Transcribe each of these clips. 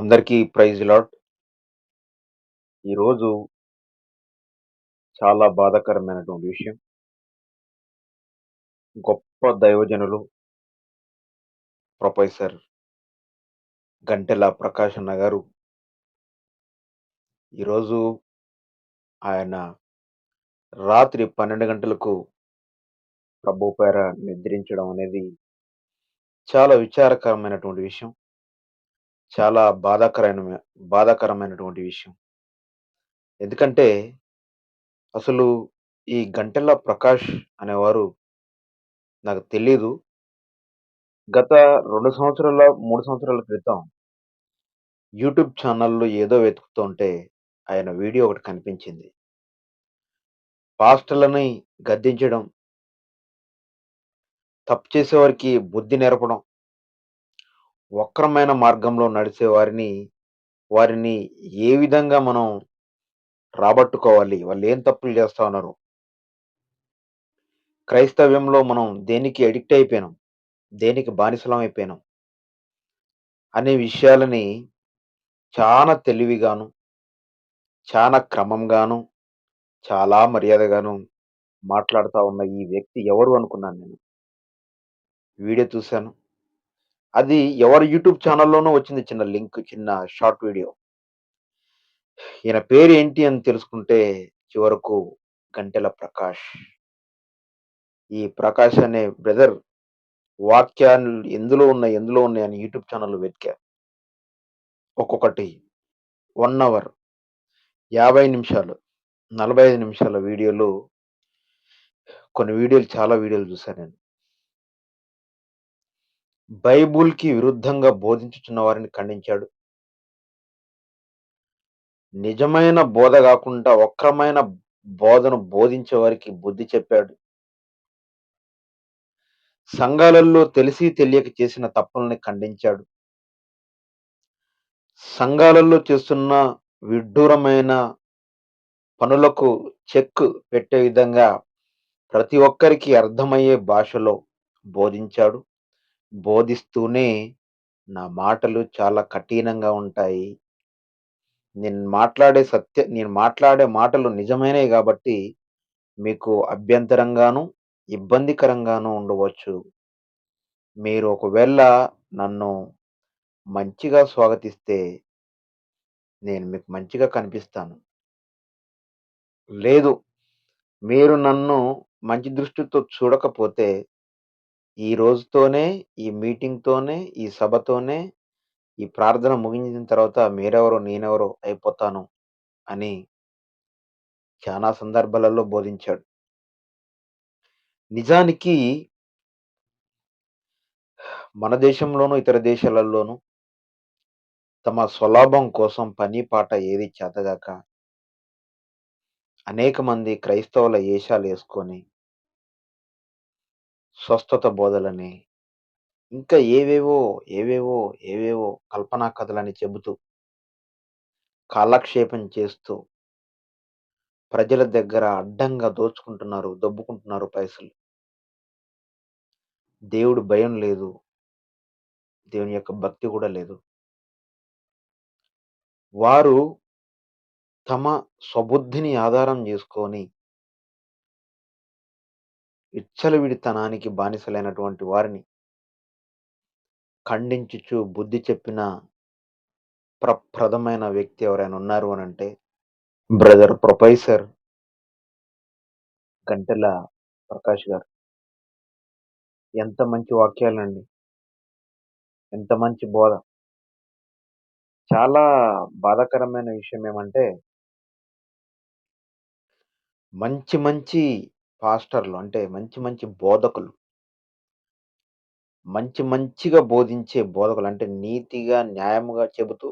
అందరికీ praise lot ఈరోజు చాలా బాధాకరమైనటువంటి విషయం. గొప్ప దైవజనులు ప్రొఫెసర్ గంటెల ప్రకాష్ అన్న గారు. ఈరోజు ఆయన రాత్రి పన్నెండు గంటలకు ప్రభు పేర నిద్రించడం అనేది చాలా విచారకరమైనటువంటి విషయం. చాలా బాధాకరమైన బాధాకరమైనటువంటి విషయం. ఎందుకంటే అసలు ఈ గంటెల ప్రకాష్ అనేవారు నాకు తెలీదు. గత రెండు సంవత్సరాల మూడు సంవత్సరాల క్రితం యూట్యూబ్ ఛానల్లో ఏదో వెతుకుతుంటే ఆయన వీడియో ఒకటి కనిపించింది. పాస్టర్లని గద్దించడం తప్పు చేసేవారికి బుద్ధి నేర్పడం వక్రమైన మార్గంలో నడిచే వారిని వారిని ఏ విధంగా మనం రాబట్టుకోవాలి? వాళ్ళు ఏం తప్పులు చేస్తా ఉన్నారు? క్రైస్తవ్యంలో మనం దేనికి అడిక్ట్ అయిపోయినాం? దేనికి బానిసలం అయిపోయినాం? అనే విషయాలని చాలా తెలివిగాను చాలా క్రమంగాను చాలా మర్యాదగాను మాట్లాడుతూ ఉన్న ఈ వ్యక్తి ఎవరు అనుకున్నాను నేను? వీడియో చూశాను. అది ఎవరి యూట్యూబ్ ఛానల్లోనూ వచ్చింది చిన్న లింక్ చిన్న షార్ట్ వీడియో. ఈయన పేరు ఏంటి అని తెలుసుకుంటే చివరకు గంటెల ప్రకాష్. ఈ ప్రకాష్ అనే బ్రదర్ వాక్యాలు ఎందులో ఉన్నాయి ఎందులో ఉన్నాయి అని యూట్యూబ్ ఛానల్ వెతికా. ఒక్కొక్కటి వన్ అవర్ యాభై నిమిషాలు నలభై ఐదు నిమిషాల వీడియోలు. కొన్ని వీడియోలు చాలా వీడియోలు చూశాను నేను. బైబుల్కి విరుద్ధంగా బోధించుచున్న వారిని ఖండించాడు. నిజమైన బోధ కాకుండా వక్రమైన బోధను బోధించే వారికి బుద్ధి చెప్పాడు. సంఘాలలో తెలిసి తెలియక చేసిన తప్పుల్ని ఖండించాడు. సంఘాలలో చేస్తున్న విడ్డూరమైన పనులకు చెక్ పెట్టే విధంగా ప్రతి ఒక్కరికి అర్థమయ్యే భాషలో బోధించాడు. బోధిస్తూనే నా మాటలు చాలా కఠినంగా ఉంటాయి. నేను మాట్లాడే సత్య నేను మాట్లాడే మాటలు నిజమైనవి కాబట్టి మీకు అభ్యంతరంగాను ఇబ్బందికరంగాను ఉండవచ్చు. మీరు ఒకవేళ నన్ను మంచిగా స్వాగతిస్తే నేను మీకు మంచిగా కనిపిస్తాను. లేదు మీరు నన్ను మంచి దృష్టితో చూడకపోతే ఈ రోజుతోనే ఈ మీటింగ్తోనే ఈ సభతోనే ఈ ప్రార్థన ముగించిన తర్వాత మీరెవరో నేనెవరో అయిపోతాను అని చాలా సందర్భాలలో బోధించాడు. నిజానికి మన దేశంలోనూ ఇతర దేశాలలోనూ తమ స్వలాభం కోసం పని పాట ఏది చేతగాక అనేక మంది క్రైస్తవుల ఏషాలు వేసుకొని స్వస్థత బోధలని ఇంకా ఏవేవో ఏవేవో ఏవేవో కల్పనా కథలని చెబుతూ కాలక్షేపం చేస్తూ ప్రజల దగ్గర అడ్డంగా దోచుకుంటున్నారు దొబ్బుకుంటున్నారు పైసలు. దేవుడు భయం లేదు. దేవుని యొక్క భక్తి కూడా లేదు. వారు తమ స్వబుద్ధిని ఆధారం చేసుకొని విచ్చలవిడితనానికి బానిసలైనటువంటి వారిని ఖండించుచు బుద్ధి చెప్పిన ప్రప్రదమైన వ్యక్తి ఎవరైనా ఉన్నారు అని అంటే బ్రదర్ ప్రొఫెసర్ గంటెల ప్రకాష్ గారు. ఎంత మంచి వాక్యాలండి. ఎంత మంచి బోధ. చాలా బాధాకరమైన విషయం ఏమంటే మంచి మంచి పాస్టర్లు అంటే మంచి మంచి బోధకులు. మంచి మంచిగా బోధించే బోధకులు అంటే నీతిగా న్యాయముగా చెబుతూ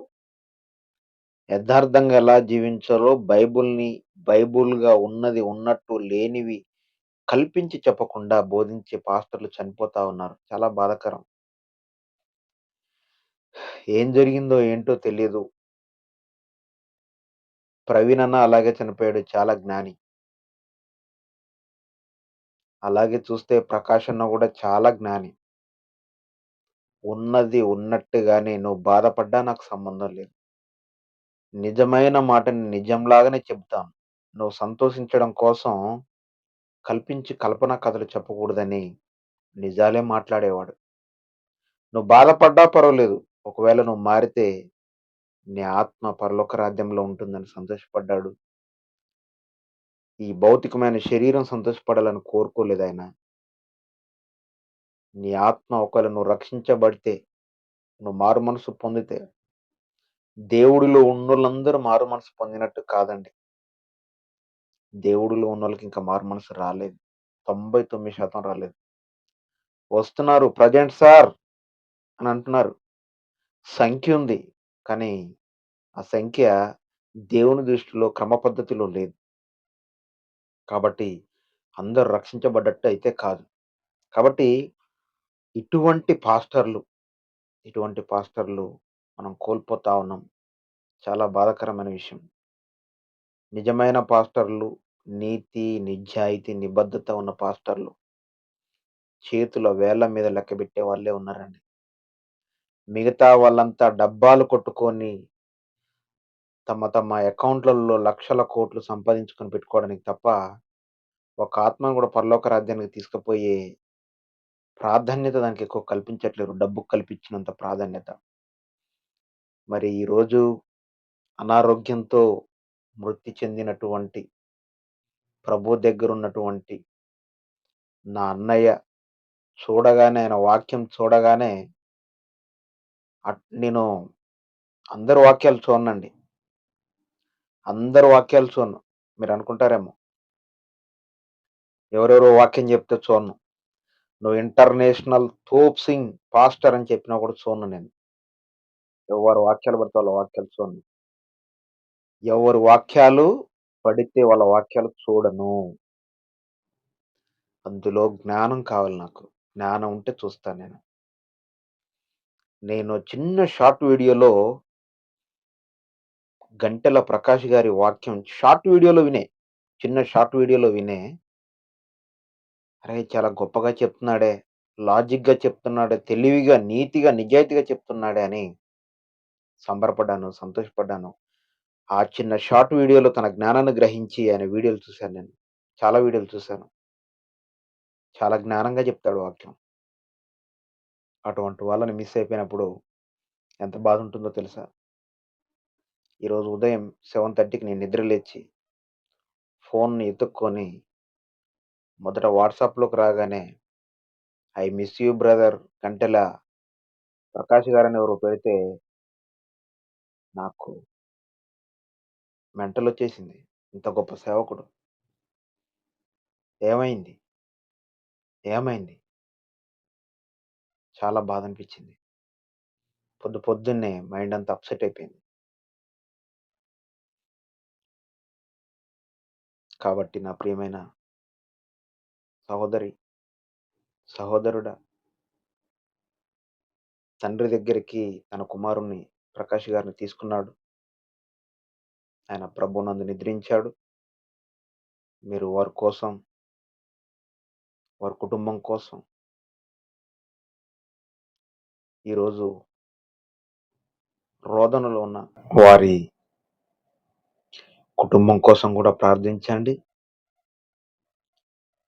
యథార్థంగా ఎలా జీవించాలో బైబుల్ని బైబుల్గా ఉన్నది ఉన్నట్టు లేనివి కల్పించి చెప్పకుండా బోధించే పాస్టర్లు చనిపోతా ఉన్నారు. చాలా బాధాకరం. ఏం జరిగిందో ఏంటో తెలియదు ప్రవీణ్ అన్న అలాగే చనిపోయాడు. చాలా జ్ఞాని. అలాగే చూస్తే ప్రకాష్ అన్న కూడా చాలా జ్ఞాని ఉన్నది ఉన్నట్టుగానే నువ్వు బాధపడ్డా నాకు సంబంధం లేదు. నిజమైన మాటని నిజంలాగానే చెప్తాను. నువ్వు సంతోషించడం కోసం కల్పించి కల్పనా కథలు చెప్పకూడదని నిజాలే మాట్లాడేవాడు. నువ్వు బాధపడ్డా పర్వాలేదు. ఒకవేళ నువ్వు మారితే నీ ఆత్మ పరలోక రాజ్యంలో ఉంటుందని సంతోషపడ్డాడు. ఈ భౌతికమైన శరీరం సంతోషపడాలని కోరుకోలేదాయన. నీ ఆత్మ ఒకవేళ నువ్వు రక్షించబడితే, నువ్వు మారు మనసు పొందితే, దేవుడిలో ఉన్నోళ్ళందరూ మారుమనసు పొందినట్టు కాదండి. దేవుడిలో ఉన్నోళ్ళకి ఇంకా మారు మనసు రాలేదు. 99% రాలేదు. వస్తున్నారు ప్రజెంట్ సార్ అని అంటున్నారు. సంఖ్య ఉంది. కానీ ఆ సంఖ్య దేవుని దృష్టిలో క్రమ పద్ధతిలో లేదు. కాబట్టి అందరూ రక్షించబడ్డట్టు అయితే కాదు. కాబట్టి ఇటువంటి పాస్టర్లు, ఇటువంటి పాస్టర్లు మనం కోల్పోతా ఉన్నాం. చాలా బాధాకరమైన విషయం. నిజమైన పాస్టర్లు, నీతి, నిజాయితీ, నిబద్ధత ఉన్న పాస్టర్లు చేతుల వేళ్ళ మీద లెక్కబెట్టే వాళ్ళే ఉన్నారండి. మిగతా వాళ్ళంతా డబ్బాలు కొట్టుకొని తమ తమ అకౌంట్‌లలో లక్షల కోట్లు సంపాదించుకొని పెట్టుకోవడానికి తప్ప, ఒక ఆత్మను కూడా పరలోక రాజ్యానికి తీసుకుపోయే ప్రాధాన్యత దానికి ఎక్కువ కల్పించట్లేరు. డబ్బు కల్పించినంత ప్రాధాన్యత. మరి ఈరోజు అనారోగ్యంతో మృతి చెందినటువంటి ప్రభు దగ్గరున్నటువంటి నా అన్నయ్య చూడగానే ఆయన వాక్యం చూడగానే అట్ నేను అందరి వాక్యాలు చూడనండి. అందరు వాక్యాలు చూడను. మీరు అనుకుంటారేమో. ఎవరెవరో వాక్యం చెప్తే చూడను. నువ్వు ఇంటర్నేషనల్ తోప్ సింగ్ పాస్టర్ అని చెప్పినా కూడా చూడను నేను. ఎవరు వాక్యాలు పడితే వాళ్ళ వాక్యాలు చూడను. ఎవరి వాక్యాలు పడితే వాళ్ళ వాక్యాలు చూడను. అందులో జ్ఞానం కావాలి నాకు. జ్ఞానం ఉంటే చూస్తాను నేను. నేను చిన్న షార్ట్ వీడియోలో గంటెల ప్రకాష్ గారి వాక్యం షార్ట్ వీడియోలో వినే. చిన్న షార్ట్ వీడియోలో వినే అరే! చాలా గొప్పగా చెప్తున్నాడే. లాజిక్‌గా చెప్తున్నాడే. తెలివిగా, నీతిగా, నిజాయితీగా చెప్తున్నాడే అని సంబరపడ్డాను. సంతోషపడ్డాను. ఆ చిన్న షార్ట్ వీడియోలో తన జ్ఞానాన్ని గ్రహించి ఆయన వీడియోలు చూశాను నేను. చాలా వీడియోలు చూశాను. చాలా జ్ఞానంగా చెప్తాడు వాక్యం. అటువంటి వాళ్ళని మిస్ అయిపోయినప్పుడు ఎంత బాధుంటుందో తెలుసా? ఈరోజు ఉదయం 7:30కి నేను నిద్ర లేచి ఫోన్‌ని ఎతుక్కొని మొదట వాట్సాప్‌లోకి రాగానే ఐ మిస్ యూ బ్రదర్ కంటెల ప్రకాష్ గారని ఎవరు పెడితే నాకు మెంటలొచ్చేసింది. ఇంత గొప్ప సేవకుడు. ఏమైంది? ఏమైంది? చాలా బాధనిపించింది. పొద్దు పొద్దున్నే మైండ్ అంతా అప్‌సెట్ అయిపోయింది. కాబట్టి నా ప్రియమైన సహోదరి, సహోదరుడా తండ్రి దగ్గరికి తన కుమారుణ్ణి ప్రకాష్ గారిని తీసుకున్నాడు. ఆయన ప్రభునందు నిద్రించాడు. మీరు వారి కోసం వారి కుటుంబం కోసం ఈరోజు రోదనలో ఉన్న వారి కుటుంబం కోసం కూడా ప్రార్థించండి.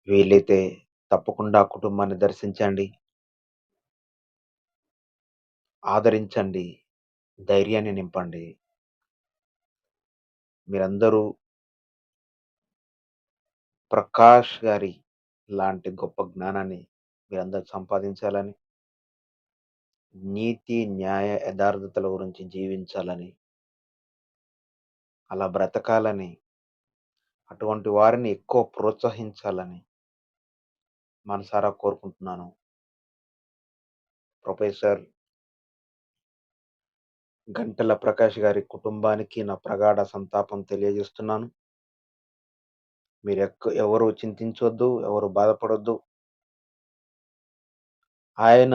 వీలైతే తప్పకుండా ఆ కుటుంబాన్ని దర్శించండి. ఆదరించండి. ధైర్యాన్ని నింపండి. మీరందరూ ప్రకాష్ గారి లాంటి గొప్ప జ్ఞానాన్ని మీరందరూ సంపాదించాలని నీతి, న్యాయ, యథార్థతల గురించి జీవించాలని అలా బ్రతకాలని అటువంటి వారిని ఎక్కువ ప్రోత్సహించాలని మనసారా కోరుకుంటున్నాను. ప్రొఫెసర్ గంటల ప్రకాష్ గారి కుటుంబానికి నా ప్రగాఢ సంతాపం తెలియజేస్తున్నాను. మీరు ఎక్క ఎవరు చింతించొద్దు. ఎవరు బాధపడొద్దు. ఆయన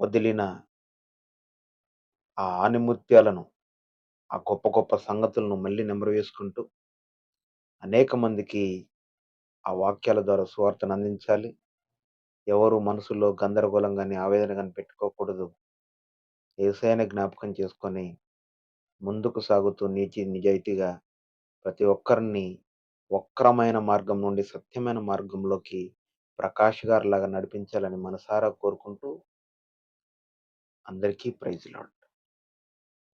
వదిలిన ఆ ఆనిముత్యాలను ఆ గొప్ప గొప్ప సంగతులను మళ్ళీ నెమరు వేసుకుంటూ అనేక మందికి ఆ వాక్యాల ద్వారా సువార్తను అందించాలి. ఎవరు మనసులో గందరగోళం కానీ ఆవేదన కానీ పెట్టుకోకూడదు. ఏసైనా జ్ఞాపకం చేసుకొని, ముందుకు సాగుతూ నీచి నిజాయితీగా ప్రతి ఒక్కరిని వక్రమైన మార్గం నుండి సత్యమైన మార్గంలోకి ప్రకాష్ గారిలాగా నడిపించాలని మనసారా కోరుకుంటూ అందరికీ ప్రైజ్ లాడు